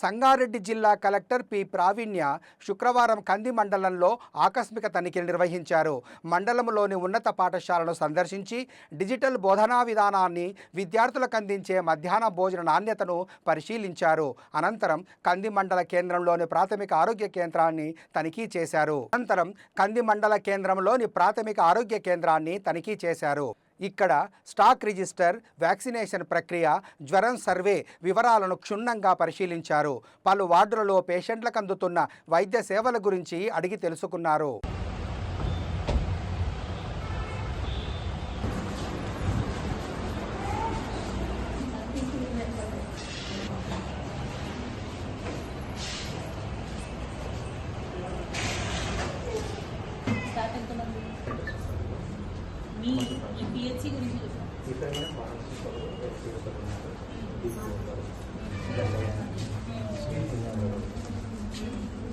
సంగారెడ్డి జిల్లా collector P. Pravinya శుక్రవారం కంది మండలంలో ఆకస్మిక తనిఖీలు నిర్వహించారు. మండలంలోని ఉన్నత పాఠశాలను సందర్శించి డిజిటల్ బోధనా విధానాన్ని విద్యార్థులకు అందించే మధ్యాహ్న భోజన నాణ్యతను పరిశీలించారు. అనంతరం కంది మండల కేంద్రంలోని ప్రాథమిక ఆరోగ్య కేంద్రాన్ని తనిఖీ చేశారు. అనంతరం కంది మండల కేంద్రంలోని ప్రాథమిక ఆరోగ్య కేంద్రాన్ని తనిఖీ చేశారు. ఇక్కడ స్టాక్ రిజిస్టర్ వ్యాక్సినేషన్ ప్రక్రియ జ్వరం సర్వే వివరాలను క్షుణ్ణంగా పరిశీలించారు. పలు వార్డులలో పేషెంట్లకు అందుతున్న వైద్య సేవల గురించి అడిగి తెలుసుకున్నారు. మీ ఈ పిహెచ్సి గురించి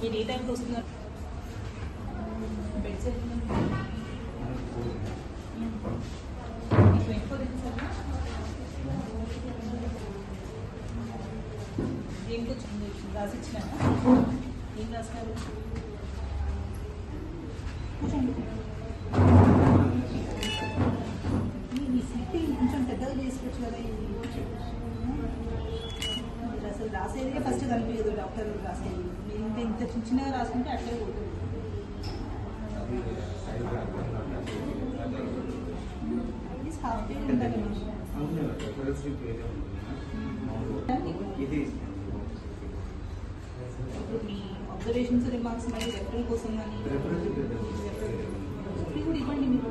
మీరు ఏ టైంకి వస్తున్నారు. బెడ్స్ ట్వంటీ ఫోర్ దేనికి వచ్చింది రాసి ఇచ్చినా ఏం రాసినారు? కూర్చోండి. కొంచెం కదా మీరు అసలు రాసేదే ఫస్ట్ కనిపించదు డాక్టర్ రాసేది మీరు ఇంకా ఇంత చిన్న చిన్నగా రాసుకుంటే అట్లే పోతుంది హాఫ్ ఇది మీ అబ్జర్వేషన్స్ రిమార్క్స్ మళ్ళీ రెఫరల్ కోసం కానీ ఇవ్వండి మీరు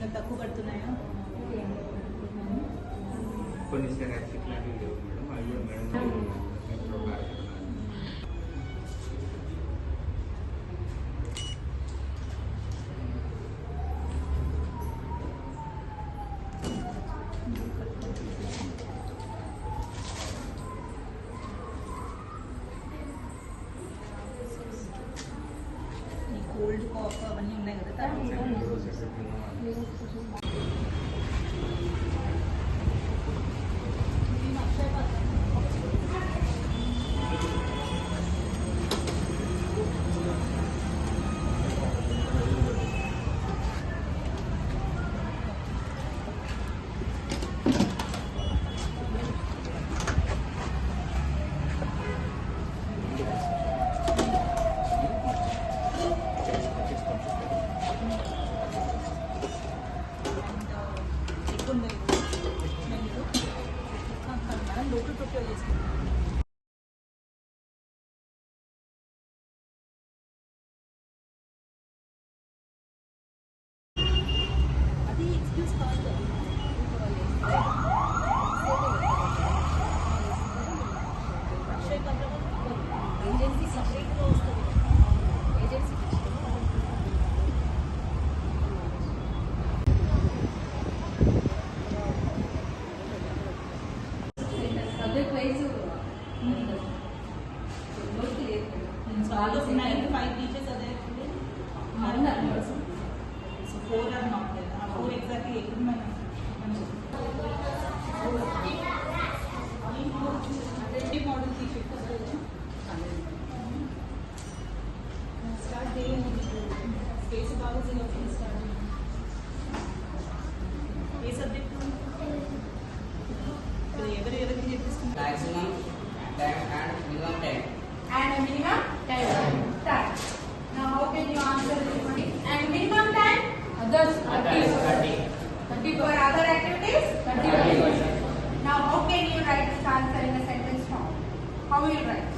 ఇంకా తక్కువ పడుతున్నాయా కొన్ని సెరాక్స్ ఇట్లాంటివి లేవు మేడం అవి కూడా మేడం गोल्ड को ऑफ़र बनने में करता lucro para o. Subject wise out of nine, five teachers are there today. So four are not there. ఆ four exactly ఎక్కడ మనం ఏ మోడల్ తీసుకొచ్చు స్టార్ట్ చేయండి స్పేస్ బాగా start maximum time and minimum time. and a minimum time. Start. Now how can you answer this one? And minimum time? Others, Others, 30. 30 for other activities? 30 Now how can you write this answer in a sentence form? How will you write?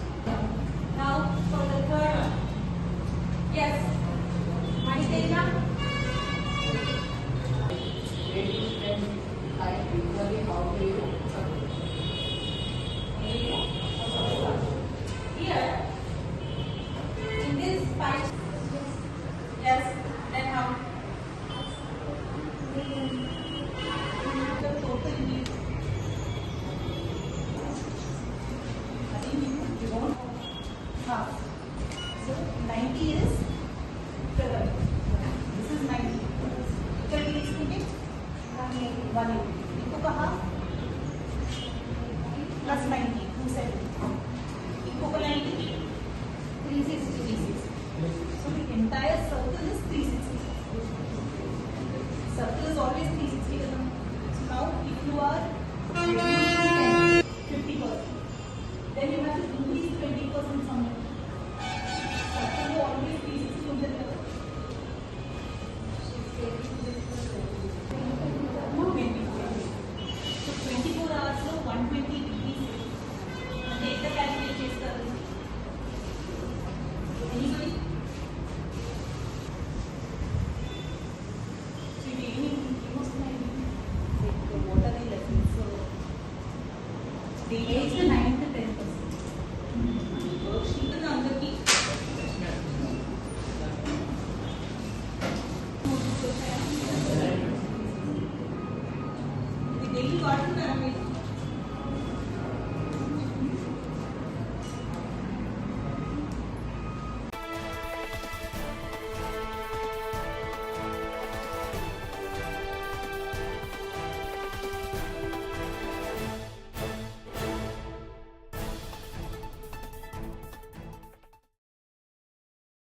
Plus ninety two seventy eco को ninety की three sixty three sixty entire circle is three sixty circle is always three sixty now if you are We daily got to parameters.